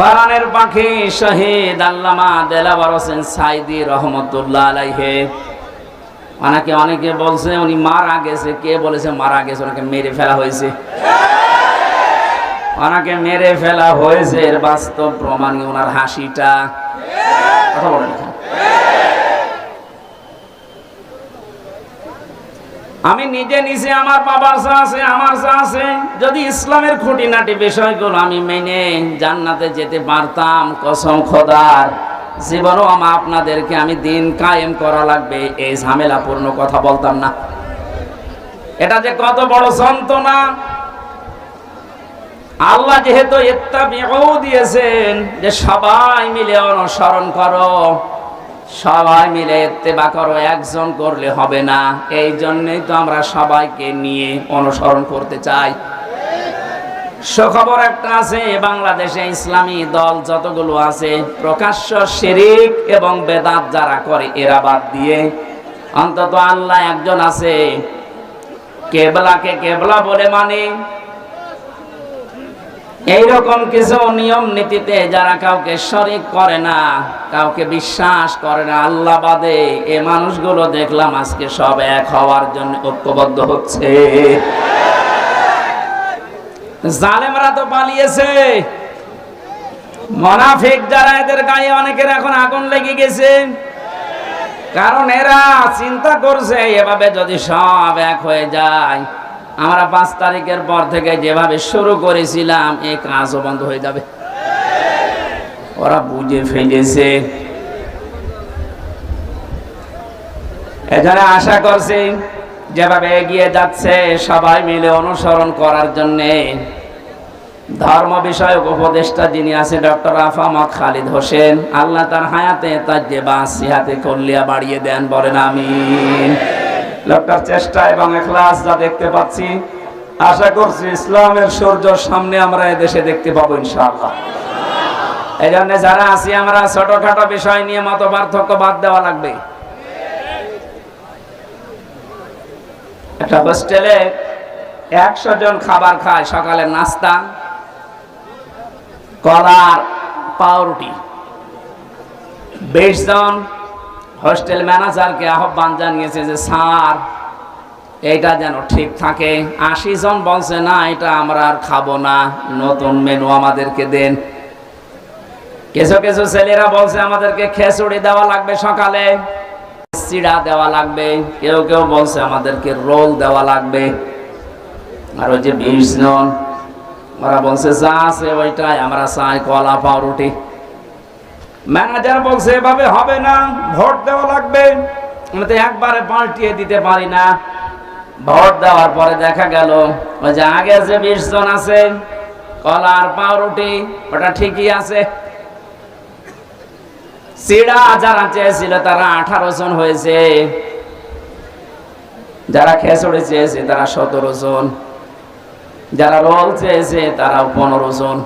কোরআনের পাখি শহীদ আল্লামা দেলাবার হোসেন সাইদি রহমতুল্লাহ আলাইহে। ওনাকে অনেকে বলছে, উনি মারা গেছে। কে বলেছে মারা গেছে? ওনাকে মেরে ফেলা হয়েছে। ওনাকে মেরে ফেলা হয়েছে এর বাস্তব প্রমাণ ওনার হাসিটা। কথা বলেন আমি নিজে নিজে আমার বাবার চা আছে, আমার চা আছে, যদি ইসলামের খুঁটিনাটি বিষয়গুলো আমি মেনে জান্নাতে যেতে পারতাম, কসম খোদার, জীবনও আমা আপনাদেরকে আমি দিন কায়েম করা লাগবে, এই ঝামেলাপূর্ণ কথা বলতাম না। এটা যে কত বড় যন্ত্রণা। আল্লাহ যেহেতু ইত্তাবিউ দিয়েছেন, যে সবাই মিলে অনুসরণ করো। সবাই মিলে ইত্তেবা করো, একজন করলে হবে না। এই জন্যই তো আমরা সবাইকে নিয়ে অনুসরণ করতে চাই। সুখবর একটা আছে, বাংলাদেশে ইসলামী দল যতগুলো আছে, প্রকাশ্য শিরিক এবং বেদাত যারা করে, এরা বাদ দিয়ে অন্তত আল্লাহ একজন আছে। কেবলাকে কেবলা বলে মানে এইরকম কিছু নিয়ম নীতিতে যারা কাউকে শরিক করে না, কাউকে বিশ্বাস করে না, আল্লাহ বাদে এ মানুষগুলো দেখলাম আজকে সব এক হওয়ার জন্য ঐক্যবদ্ধ হচ্ছে। জালেমরা তো পালিয়েছে। মনাফিক যারা এদের গায়ে অনেকের এখন আগুন লেগে গেছে। কারণ এরা চিন্তা করছে, এভাবে যদি সব এক হয়ে যায় আমরা পাঁচ তারিখের পর থেকে যেভাবে শুরু করেছিলাম এই কাজও বন্ধ হয়ে যাবে। ওরা বুঝে ফেলেছে। এখানে আশা করছি, যেভাবে এগিয়ে যাচ্ছে, সবাই মিলে অনুসরণ করার জন্যে ধর্ম বিষয়ক উপদেষ্টা যিনি আছে ডক্টর আফামত খালিদ হোসেন, আল্লাহ তার হায়াতে তার যে বাসিহাতে কল্লিয়া বাড়িয়ে দেন, বলেন আমিন। লোকটার চেষ্টা এবং এখলাস যা দেখতে পাচ্ছি, আশা করছি ইসলামের সূর্য সামনে আমরা এদেশে দেখতে পাবো ইনশাআল্লাহ। এই জন্য যারা আছি, আমরা ছোটখাটো বিষয় নিয়ে মত পার্থক্য বাদ দেওয়া লাগবে। একটা হোস্টেলে একশো জন খাবার খায়, সকালের নাস্তা, কলার, পাউরুটি। বিশ জন হোস্টেল ম্যানেজারকে আহ্বান জানিয়েছে যে, স্যার এটা যেন ঠিক থাকে। আশি জন বলছে, না, এটা আমরা আর খাব না। নতুন মেনু আমাদেরকে দেন। কিছু কিছু ছেলেরা বলছে, আমাদেরকে খেচুড়ি দেওয়া লাগবে সকালে, চিড়া দেওয়া লাগবে। কেউ কেউ বলছে, আমাদেরকে রোল দেওয়া লাগবে। আর ওই যে বিশ জন, ওরা বলছে, যা আছে ওইটাই, আমরা চাই কলা, পাউরুটি। ম্যানেজার বলছে, এভাবে হবে না, ভোট দেওয়া লাগবে। আমি তো একবারে পাল্টিয়ে দিতে পারি না। ভোট দেওয়ার পরে দেখা গেল, ওই যে আগে যে বিশ জন আছে কলা আর পাউরুটি, ওটা ঠিকই আছে। সিডা যারা চেয়েছিল, তারা আঠারো জন হয়েছে। যারা খেসড়ে চেয়েছে, তারা সতেরো জন। যারা রোল চেয়েছে তারা পনেরো জন।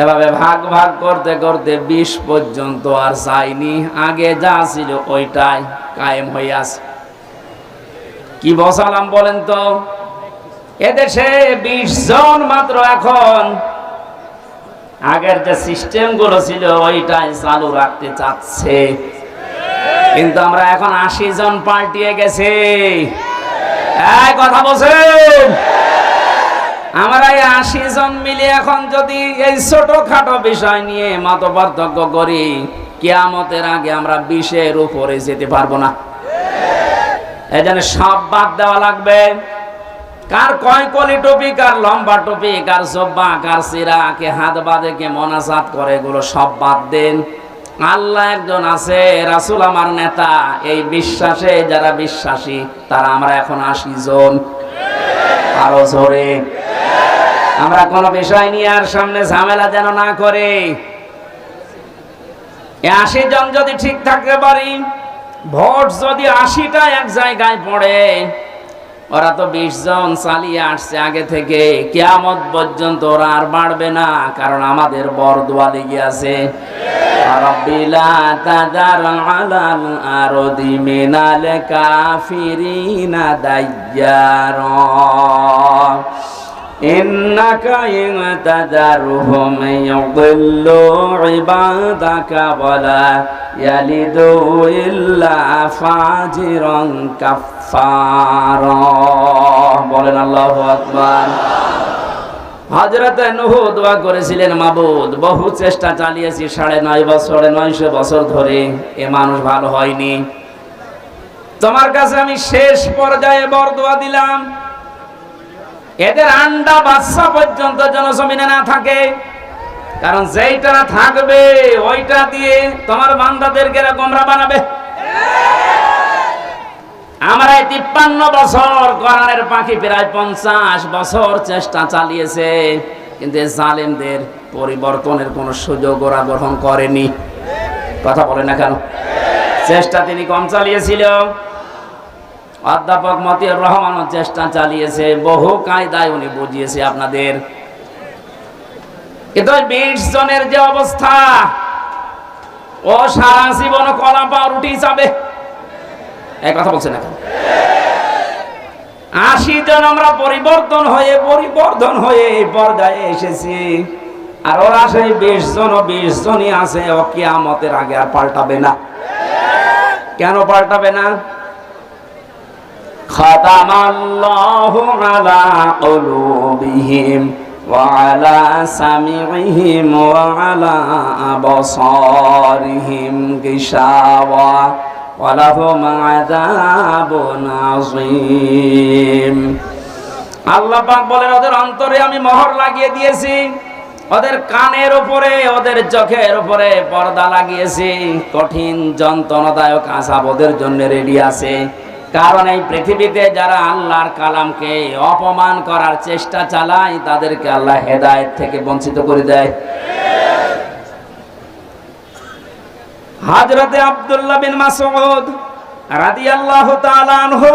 এভাবে ভাগ ভাগ করতে করতে বিশ পর্যন্ত আর যায়নি। আগে যা ছিল ওইটাই কায়েম আছে কি বসালাম বলেন তো? এদেশে বিশ জন মাত্র এখন। আগের যে সিস্টেমগুলো ছিল ওইটাই চালু রাখতে চাচ্ছে। কিন্তু আমরা এখন আশি জন পাল্টিয়ে গেছে। কথা বলছেন? আমরা এই আশি জন মিলে এখন যদি এই ছোটখাটো বিষয় নিয়ে মত পার্থক্য করি, কেয়ামতের আগে আমরা বিশের উপরে যেতে পারব না। এই জন্য সব বাদ দেওয়া লাগবে। কার কয় কলি টুপি, কার লম্বা টুপি, কার জব্বা, কার সিরা, কে হাত বাঁধে, কে মনাজাত করে, এগুলো সব বাদ দেন। আল্লাহ একজন আছে, রাসুল আমার নেতা। এই বিশ্বাসে যারা বিশ্বাসী, তারা আমরা এখন আশি জন। আরও জোরে। আমরা কোনো বিষয় নিয়ে আর সামনে ঝামেলা যেন না করে। আশি জন যদি ঠিক থাকতে পারি, ভোট যদি আশিটা এক জায়গায় পড়ে ওরা তো বিশ জন চালিয়ে আসছে আগে থেকে। কেয়ামত পর্যন্ত ওরা আর বাড়বে না কারণ আমাদের বর দোয়া লেগে আছে। কাফিরিনা দাইয়ার إنك إن تذرهم يضلوا عبادك ولا يلدوا إلا فاجرا كفارا বলেন আল্লাহু আকবার হজরত নুহু দোয়া করেছিলেন মাবুদ বহু চেষ্টা চালিয়েছি সাড়ে নয় বছরে নয়শো বছর ধরে এ মানুষ ভালো হয়নি তোমার কাছে আমি শেষ পর্যায়ে বর দোয়া দিলাম এদের আন্ডা বাচ্চা পর্যন্ত যেন জমিনে না থাকে। কারণ যেইটা থাকবে, ওইটা দিয়ে তোমার বান্দাদেরকে গোমরা বানাবে। আমরা এই তিপ্পান্ন বছর কোরআনের পাখি প্রায় পঞ্চাশ বছর চেষ্টা চালিয়েছে, কিন্তু জালেমদের পরিবর্তনের কোন সুযোগ ওরা গ্রহণ করেনি। কথা বলে না কেন? চেষ্টা তিনি কম চালিয়েছিল। অধ্যাপক মতিউর রহমানও চেষ্টা চালিয়েছে, বহু কায়দায় উনি বুঝিয়েছে আপনাদের। কিন্তু বিশ জনের যে অবস্থা, ও সারা জীবন কলা পাউরুটি যাবে এই কথা বলছে না কেন আশি জন আমরা পরিবর্তন হয়ে পরিবর্তন হয়ে এই পর্যায়ে এসেছি। আর ওরা সেই বিশ জন বিশ জনই আছে, ও কিয়ামতের আগে আর পাল্টাবে না। কেন পাল্টাবে না? ختم الله على قلوبهم وعلى سمعهم وعلى أبصارهم غشاوة ولهم عذاب عظيم আল্লাহ পাক বলেন ওদের অন্তরে আমি মোহর লাগিয়ে দিয়েছি ওদের কানের উপরে ওদের চোখের উপরে পর্দা লাগিয়েছি কঠিন যন্ত্রণাদায়ক আসাব ওদের জন্য রেডি আছে কারণ এই পৃথিবীতে যারা আল্লাহর কালামকে অপমান করার চেষ্টা চালায়, তাদেরকে আল্লাহ হেদায়েত থেকে বঞ্চিত করে দেয়। হাজরতে আব্দুল্লাহ বিন মাসউদ রাদিয়াল্লাহু তাআলা আনহু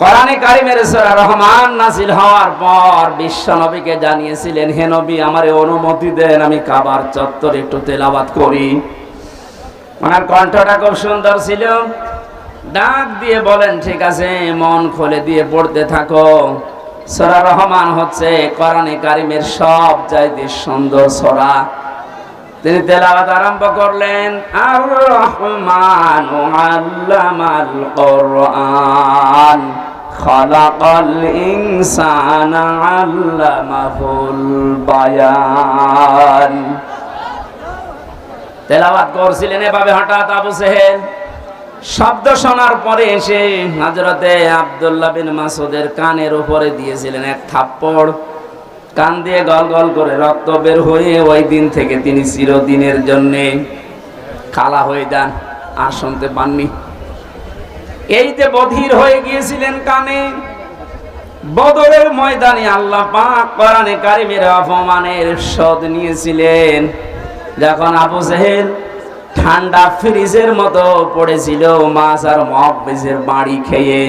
কোরআনে কারিমের সূরা রহমান নাজিল হওয়ার পর বিশ্ব নবীকে জানিয়েছিলেন, হে নবী, আমারে অনুমতি দেন, আমি কাবার চত্বরে একটু তেলাওয়াত করি। ওনার কণ্ঠটা খুব সুন্দর ছিল। ডাক দিয়ে বলেন, ঠিক আছে, মন খুলে দিয়ে পড়তে থাকো। সরা রহমান হচ্ছে কোরআনে কারিমের সব চাইতে সুন্দর সরা। তিনি তেলাওয়াত আরম্ভ করলেন আর রহমান আল্লামাল কোরআন, খলাকাল ইনসানা আল্লামাহুল বায়ান। তেলাওয়াত করছিলেন এভাবে হঠাৎ আবু সেহেল। শব্দ শোনার পরে এসে হজরতে আবদুল্লাহ বিন মাসুদের কানের উপরে দিয়েছিলেন এক থাপ্পড়। কান দিয়ে গল গল করে রক্ত বের হয়ে ওই দিন থেকে তিনি চিরদিনের জন্য খালা হয়ে যান, আর শুনতে পাননি। এই যে বধির হয়ে গিয়েছিলেন কানে, বদরের ময়দানে আল্লাহ পাক কোরআনে কারিমের অপমানের শোধ নিয়েছিলেন। যখন আবু জেহেল ঠান্ডা ফ্রিজের মতো পড়েছিল মাছ আর মহাব্বিজের বাড়ি খেয়ে।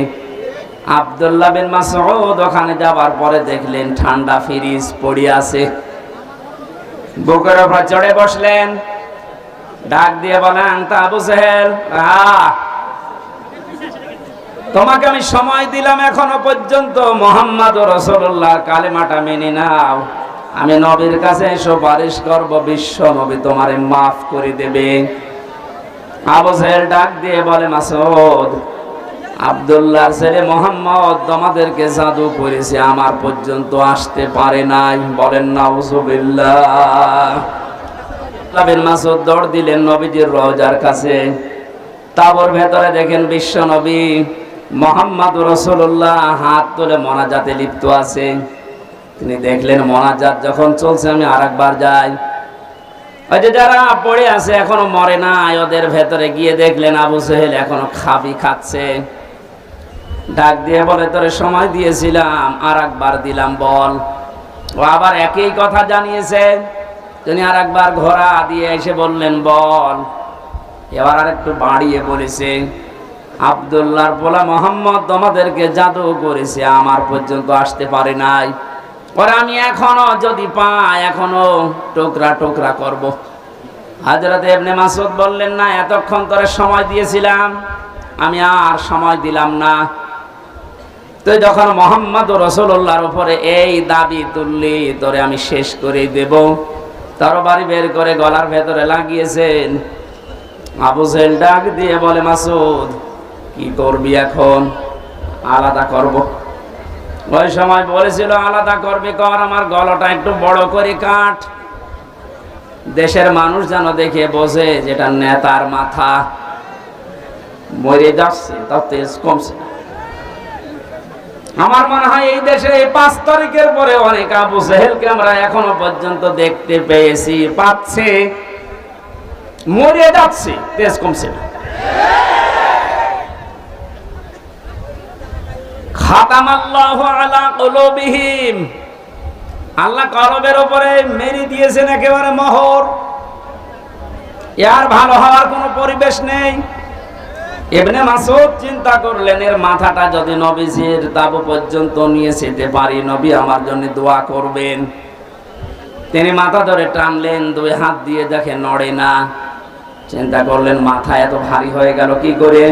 আবদুল্লাহ বিন মাসউদ ওখানে যাবার পরে দেখলেন ঠান্ডা ফ্রিজ পড়ে আছে। বুকের উপর চড়ে বসলেন। ডাক দিয়ে বলেন, তা আবু সেহেল তোমাকে আমি সময় দিলাম এখনও পর্যন্ত মোহাম্মদ রসুল্লাহ কালেমাটা মেনে নাও। আমি নবীর কাছে সুপারিশ করব, বিশ্ব নবী তোমারে মাফ করে দেবে। আবু সাহেল ডাক দিয়ে বলে, মাসুদ, আব্দুল্লাহর ছেলে মোহাম্মদ তোমাদেরকে জাদু করেছে, আমার পর্যন্ত আসতে পারে নাই। বলেন, নাউজুবিল্লাহ। বিন মাসুদ দৌড় দিলেন নবীজির রওজার কাছে। তাবর ভেতরে দেখেন বিশ্ব নবী মোহাম্মদ রসুল্লাহ হাত তুলে মনাজাতে লিপ্ত আছে। তিনি দেখলেন মনাজাত যখন চলছে, আমি আর একবার যাই। ওই যে যারা পড়ে আছে, এখনও মরে না ওদের ভেতরে গিয়ে দেখলেন আবু সেহেল এখনও খাবি খাচ্ছে। ডাক দিয়ে বলে, তোরে সময় দিয়েছিলাম আর একবার দিলাম, বল। ও আবার একই কথা জানিয়েছে। তিনি আর একবার ঘোড়া দিয়ে এসে বললেন, বল। এবার আর একটু বাড়িয়ে বলেছে, আবদুল্লাহর বলা মোহাম্মদ তোমাদেরকে জাদু করেছে, আমার পর্যন্ত আসতে পারে নাই। পরে আমি এখনও যদি পাই, এখনও টোকরা টোকরা করব। হাজরত এবনে মাসুদ বললেন, না, এতক্ষণ তোরে সময় দিয়েছিলাম, আমি আর সময় দিলাম না। তুই যখন মোহাম্মদ রসুল্লাহর উপরে এই দাবি তুললি, তোরে আমি শেষ করে দেব। তরবারি বের করে গলার ভেতরে লাগিয়েছেন। আবু ডাক দিয়ে বলে মাসুদ কি করবি এখন? আলাদা করব। ওই সময় বলেছিল, আলাদা করবি কর, আমার গলাটা একটু বড় করে কাট। দেশের মানুষ যেন দেখে বোঝে যেটা নেতার মাথা। মরে যাচ্ছে তার তেজ কমছে। আমার মনে হয় এই দেশে এই পাঁচ তারিখের পরে অনেক আবু সেহেলকে আমরা এখনও পর্যন্ত দেখতে পেয়েছি, পাচ্ছে। মরে যাচ্ছে, তেজ কমছে না। আল্লাহ কলবের দিয়েছেন একেবারে এর ভালো হওয়ার পরিবেশ নেই। এমনি মাসুদ চিন্তা করলেন, এর মাথাটা যদি নবীজির পর্যন্ত নিয়ে যেতে পারি, নবী আমার জন্য দোয়া করবেন। তিনি মাথা ধরে টানলেন, দুই হাত দিয়ে দেখে নড়ে না। চিন্তা করলেন, মাথা এত ভারী হয়ে গেল কি করে?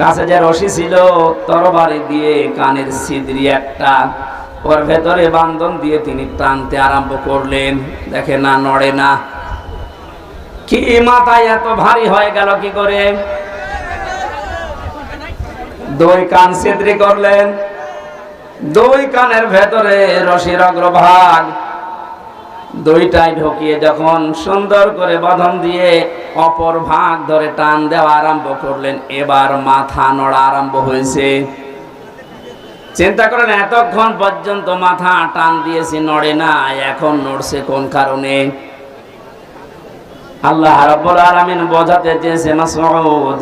কাছে যে রশি ছিল, তরবারি দিয়ে কানের ছিদ্রি একটা, ওর ভেতরে বান্ধন দিয়ে তিনি টানতে আরম্ভ করলেন। দেখে না, নড়ে না। কি মাথায় এত ভারী হয়ে গেল কি করে? দুই কান ছিদ্রি করলেন। দুই কানের ভেতরে রশির অগ্রভাগ। দুইটাই ঢুকিয়ে যখন সুন্দর করে বাঁধন দিয়ে অপর ভাগ ধরে টান দেওয়া আরম্ভ করলেন, এবার মাথা নড়া আরম্ভ হয়েছে। চিন্তা করেন, এতক্ষণ পর্যন্ত মাথা টান দিয়েছি, নড়ে না, এখন নড়ছে কোন কারণে? আল্লাহ রাব্বুল আলামিন বোঝাতে চেয়েছে, মাসউদ,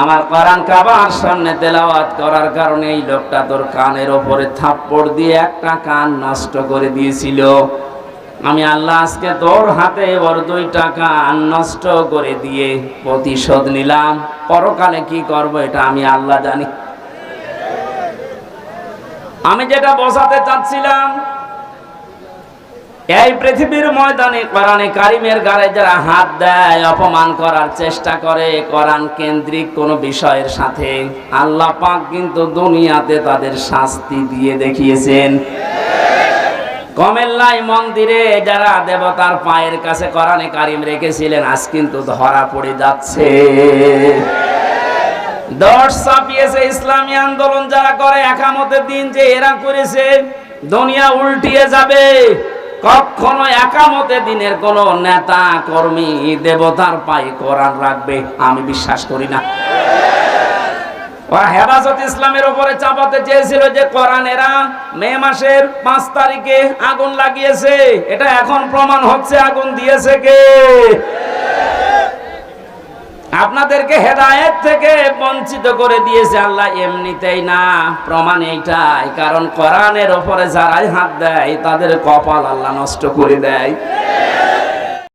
আমার কোরআন কাবার সামনে তেলাওয়াত করার কারণে এই লোকটা তোর কানের ওপরে থাপ্পড় দিয়ে একটা কান নষ্ট করে দিয়েছিল। আমি আল্লাহ আজকে তোর হাতে ওর দুইটা কান নষ্ট করে দিয়ে প্রতিশোধ নিলাম। পরকালে কি করব এটা আমি আল্লাহ জানি। আমি যেটা বোঝাতে চাচ্ছিলাম, এই পৃথিবীর ময়দানে কোরআনে কারিমের গায়ে যারা হাত দেয়, অপমান করার চেষ্টা করে, কোরআন কেন্দ্রিক কোন বিষয়ের সাথে আল্লাহ পাক কিন্তু দুনিয়াতে তাদের শাস্তি দিয়ে দেখিয়েছেন। কমেল্লাই মন্দিরে যারা দেবতার পায়ের কাছে করানে কারিম রেখেছিলেন, আজ কিন্তু ধরা পড়ে যাচ্ছে। দশ চাপিয়েছে ইসলামী আন্দোলন যারা করে, একামতের দিন যে এরা করেছে, দুনিয়া উল্টিয়ে যাবে। কখনো একামতে দিনের কোন নেতা, কর্মী, দেবতার পায়ে কোরআন রাখবে, আমি বিশ্বাস করি না। হেফাজত ইসলামের উপরে চাপাতে চেয়েছিল যে কোরআনেরা মে মাসের পাঁচ তারিখে আগুন লাগিয়েছে। এটা এখন প্রমাণ হচ্ছে আগুন দিয়েছে কে? আপনাদেরকে হেদায়েত থেকে বঞ্চিত করে দিয়েছে আল্লাহ, এমনিতেই না, প্রমাণ এইটাই। কারণ কোরআনের ওপরে যারাই হাত দেয়, তাদের কপাল আল্লাহ নষ্ট করে দেয়।